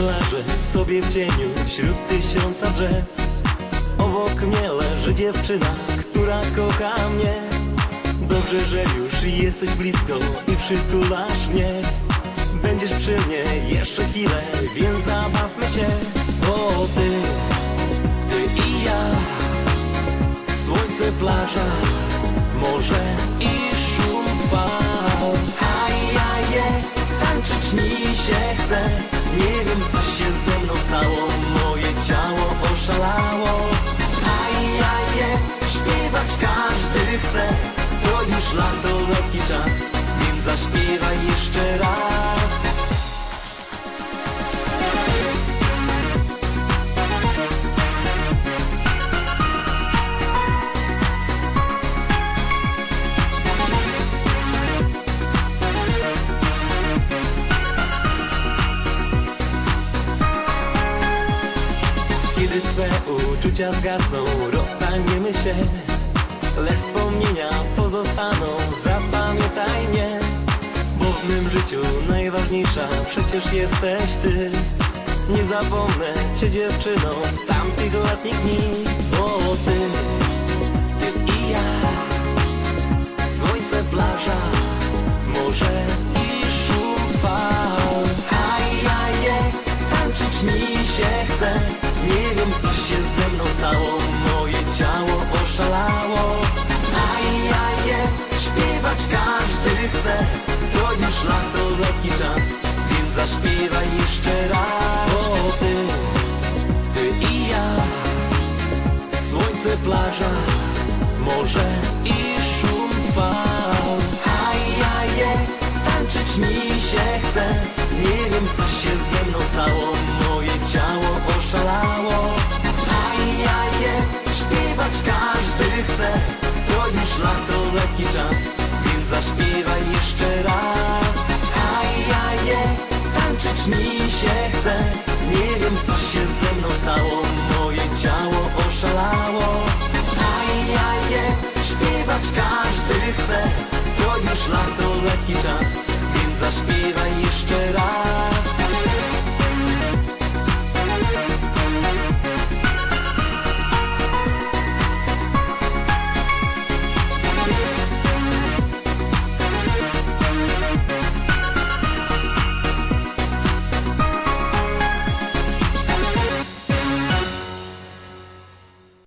leżę sobie w cieniu wśród tysiąca drzew. Obok mnie leży dziewczyna, która kocha mnie. Dobrze, że już jesteś blisko i przytulasz mnie. Będziesz przy mnie jeszcze chwilę, więc zabawmy się. Bo ty, ty i ja Słońce, plaża, się chce. Nie wiem co się ze mną stało. Moje ciało oszalało. A ja je, śpiewać każdy chce. To już lato, letni czas. Więc zaśpiewaj jeszcze uczucia zgasną, rozstaniemy się. Lecz wspomnienia pozostaną, zapamiętaj mnie. Bo w mym życiu najważniejsza przecież jesteś ty. Nie zapomnę cię dziewczyną z tamtych letnich dni Bo ty stało Moje ciało oszalało. A ja je, śpiewać każdy chce. To już lato, letni czas Więc zaśpiewaj jeszcze raz. Bo ty, ty i ja Słońce, plaża, morze i szum fal A ja je, tańczyć mi się chce. Nie wiem co się ze mną stało Moje ciało oszalało śpiewać każdy chce. To już lato, letni czas. Więc zaśpiewaj jeszcze raz. A ja je, tańczyć mi się chce. Nie wiem co się ze mną stało. Moje ciało oszalało. A ja je, śpiewać każdy chce. To już lato, letni czas. Więc zaśpiewaj jeszcze raz